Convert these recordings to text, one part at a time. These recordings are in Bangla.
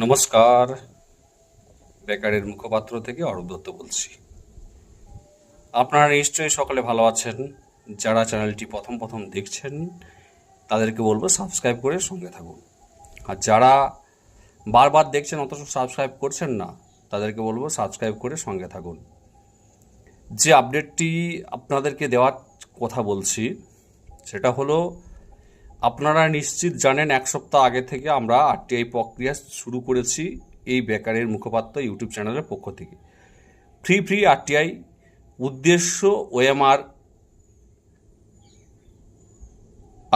নমস্কার। বেকারের মুখপাত্র থেকে অরূপ দত্ত বলছি। আপনারা নিশ্চয়ই সকলে ভালো আছেন। যারা চ্যানেলটি প্রথম প্রথম দেখছেন, তাদেরকে বলব সাবস্ক্রাইব করে সঙ্গে থাকুন। আর যারা বারবার দেখছেন অথচ সাবস্ক্রাইব করছেন না, তাদেরকে বলব সাবস্ক্রাইব করে সঙ্গে থাকুন। যে আপডেটটি আপনাদেরকে দেওয়ার কথা বলছি, সেটা হলো আপনারা নিশ্চিত জানেন, এক সপ্তাহ আগে থেকে আমরা আরটিআই প্রক্রিয়া শুরু করেছি এই বেকারের মুখপাত্র ইউটিউব চ্যানেলের পক্ষ থেকে। ফ্রি ফ্রি আরটিআই উদ্দেশ্য ওএমআর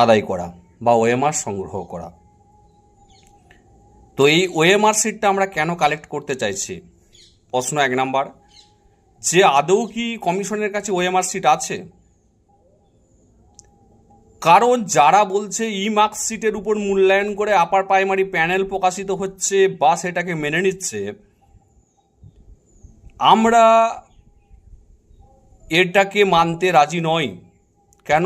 আদায় করা বা ওএমআর সংগ্রহ করা। তো এই ওএমআর সিটটা আমরা কেন কালেক্ট করতে চাইছি? প্রশ্ন এক নাম্বার, যে আদৌ কি কমিশনের কাছে ওএমআর সিট আছে? কারণ যারা বলছে ই মার্কশিটের উপর মূল্যায়ন করে আপার প্রাইমারি প্যানেল প্রকাশিত হচ্ছে বা সেটাকে মেনে নিচ্ছে, আমরা এটাকে মানতে রাজি নই। কেন?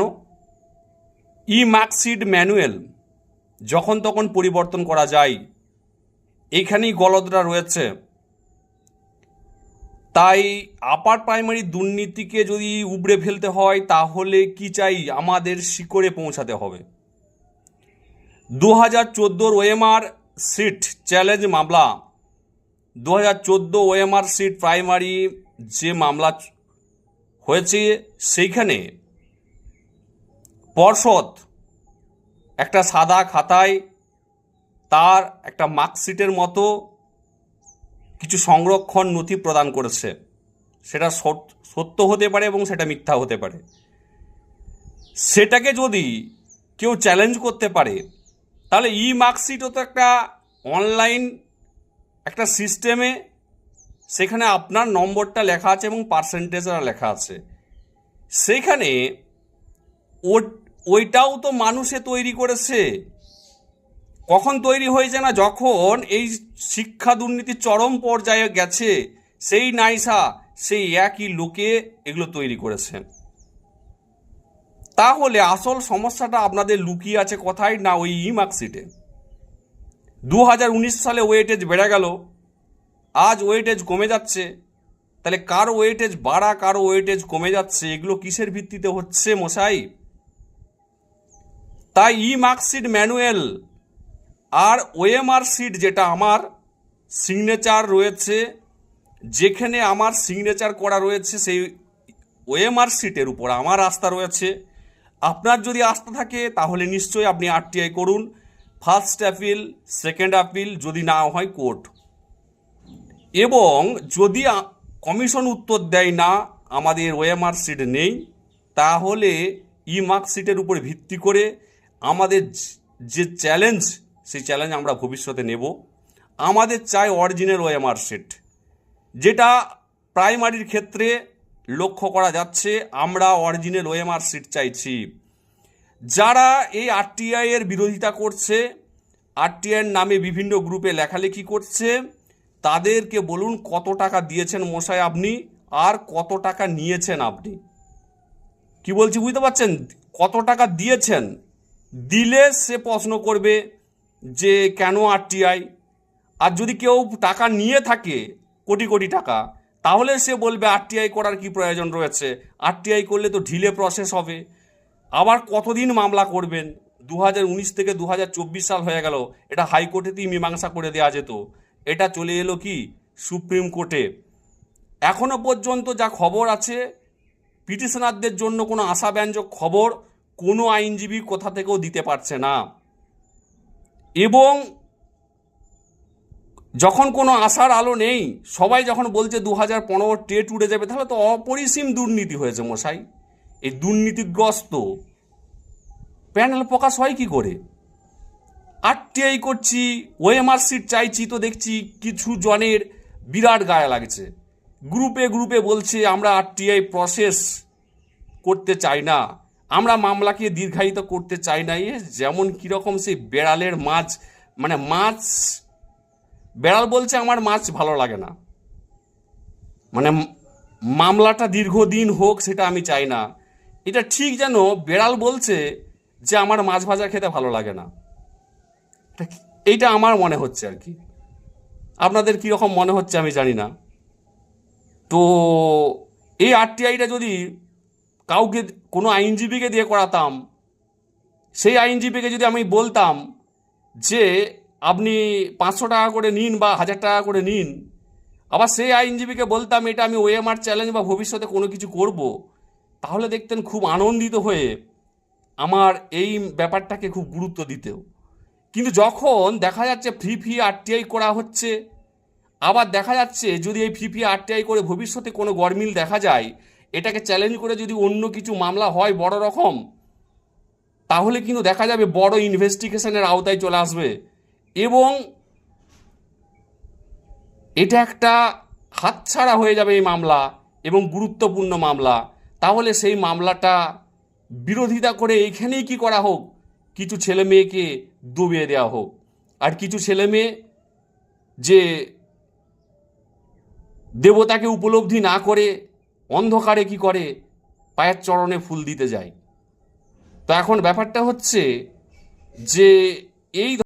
ই মার্কশিট ম্যানুয়াল যখন তখন পরিবর্তন করা যায়। এখানেই গলদরা রয়েছে। তাই আপার প্রাইমারি দুর্নীতিকে যদি উবড়ে ফেলতে হয়, তাহলে কি চাই আমাদের শিকড়ে পৌঁছাতে হবে? দু হাজার চোদ্দোর ওএমআর সিট চ্যালেঞ্জ মামলা। দু হাজার চোদ্দ ওএমআর সিট প্রাইমারি যে মামলা হয়েছে, সেইখানে পর্ষদ একটা সাদা খাতায় তার একটা মার্কশিটের মতো কিছু সংরক্ষণ নথি প্রদান করেছে। সেটা সত্য হতে পারে এবং সেটা মিথ্যা হতে পারে। সেটাকে যদি কেউ চ্যালেঞ্জ করতে পারে, তাহলে ই মার্কশিটও তো একটা অনলাইন একটা সিস্টেমে সেখানে আপনার নম্বরটা লেখা আছে এবং পার্সেন্টেজটা লেখা আছে। সেখানে ও- ওইটাও তো মানুষে তৈরি করেছে। কখন তৈরি হয়েছে না যখন এই শিক্ষা দুর্নীতি চরম পর্যায়ে গেছে, সেই নাইসা, সেই একই লোকে এগুলো তৈরি করেছেন তাহলে আসল সমস্যাটা আপনাদের লুকিয়ে আছে কোথায়? না ওই ই মার্কশিটে দু হাজার উনিশ সালে ওয়েটেজ বেড়ে গেল। আজ ওয়েটেজ কমে যাচ্ছে। তাহলে কার ওয়েটেজ বাড়া, কার ওয়েটেজ কমে যাচ্ছে, এগুলো কিসের ভিত্তিতে হচ্ছে মশাই? তাই ই মার্কশিট ম্যানুয়াল আর ওএমআর সিট যেটা আমার সিগনেচার রয়েছে, যেখানে আমার সিগনেচার করা রয়েছে সেই ওএমআর সিটের উপর আমার আস্থা রয়েছে। আপনার যদি আস্থা থাকে, তাহলে নিশ্চয়ই আপনি আরটিআই করুন। ফার্স্ট অ্যাপিল সেকেন্ড অ্যাপিল যদি না হয় কোর্ট এবং যদি কমিশন উত্তর দেয় না, আমাদের ওএমআর সিট নেই, তাহলে ই মার্কশিটের উপর ভিত্তি করে আমাদের যে চ্যালেঞ্জ সেই চ্যালেঞ্জ আমরা ভবিষ্যতে নেব। আমাদের চাই অরিজিনাল ওএমআর সিট যেটা প্রাইমারির ক্ষেত্রে লক্ষ্য করা যাচ্ছে, আমরা অরিজিনাল ওএমআর সিট চাইছি। যারা এই আরটিআই এর বিরোধিতা করছে আরটিআই এর নামে বিভিন্ন গ্রুপে লেখালেখি করছে, তাদেরকে বলুন কত টাকা দিয়েছেন মশাই আপনি, আর কত টাকা নিয়েছেন আপনি। কি বলছি বুঝতে পারছেন? কত টাকা দিয়েছেন? দিলে সে প্রশ্ন করবে যে কেন আরটিআই আর যদি কেউ টাকা নিয়ে থাকে, কোটি কোটি টাকা, তাহলে সে বলবে আরটিআই করার কি প্রয়োজন রয়েছে? আরটিআই করলে তো ঢিলে প্রসেস হবে। আবার কতদিন মামলা করবেন? দু হাজার উনিশ থেকে দু হাজার চব্বিশ সাল হয়ে গেল। এটা হাইকোর্টেতেই মীমাংসা করে দেওয়া যেত। এটা চলে এলো কি? সুপ্রিম কোর্টে। এখনও পর্যন্ত যা খবর আছে, পিটিশনারদের জন্য কোনো আশাব্যঞ্জক খবর কোনো আইনজীবী কোথা থেকেও দিতে পারছে না। এবং যখন কোনো আশার আলো নেই, সবাই যখন বলছে দু হাজার পনেরো টেট উড়ে যাবে, তাহলে তো অপরিসীম দুর্নীতি হয়েছে মশাই। এই দুর্নীতিগ্রস্ত। প্যানেল প্রকাশ হয় কি করে? আরটিআই করছি, ওএমআর সিট চাইছি তো দেখছি কিছু জনের বিরাট গায়ে লাগছে। গ্রুপে গ্রুপে বলছে, আমরা আরটিআই প্রসেস করতে চাই না। আমরা মামলাকে দীর্ঘায়িত করতে চাই না যেমন কীরকম সেই বেড়ালের মাছ মানে মাছ, বেড়াল বলছে আমার মাছ ভালো লাগে না। মানে মামলাটা দীর্ঘদিন হোক সেটা আমি চাই না। এটা ঠিক যেন বেড়াল বলছে যে আমার মাছ ভাজা খেতে ভালো লাগে না। এইটা আমার মনে হচ্ছে আর কি। আপনাদের কীরকম মনে হচ্ছে আমি জানি না। তো এই আরটিআইটা যদি কাউকে কোনো আইনজীবীকে দিয়ে করাতাম, সেই আইনজীবীকে যদি আমি বলতাম যে আপনি পাঁচশো টাকা করে নিন বা হাজার টাকা করে নিন, আবার সেই আইনজীবীকে বলতাম এটা আমি ওএমআর চ্যালেঞ্জ বা ভবিষ্যতে কোনো কিছু করব, তাহলে দেখতেন খুব আনন্দিত হয়ে আমার এই ব্যাপারটাকে খুব গুরুত্ব দিতেও। কিন্তু যখন দেখা যাচ্ছে ফ্রি ফ্রি আরটিআই করা হচ্ছে, আবার দেখা যাচ্ছে যদি এই ফ্রি ফ্রি আরটিআই করে ভবিষ্যতে কোনো গরমিল দেখা যায় এটাকে চ্যালেঞ্জ করে যদি অন্য কিছু মামলা হয় বড় রকম, তাহলে কিন্তু দেখা যাবে বড় ইনভেস্টিগেশনের আওতায় চলে আসবে। এবং এটা একটা হাতছাড়া হয়ে যাবে এই মামলা এবং গুরুত্বপূর্ণ মামলা। তাহলে সেই মামলাটা বিরোধিতা করে এইখানেই কি করা হোক? কিছু ছেলে মেয়েকে ডুবিয়ে দেওয়া হোক। আর কিছু ছেলে মেয়ে যে দেবতাকে উপলব্ধি না করে অন্ধকারে কি করে? পায়ের চরণে ফুল দিতে যায়। তো এখন ব্যাপারটা হচ্ছে যে এই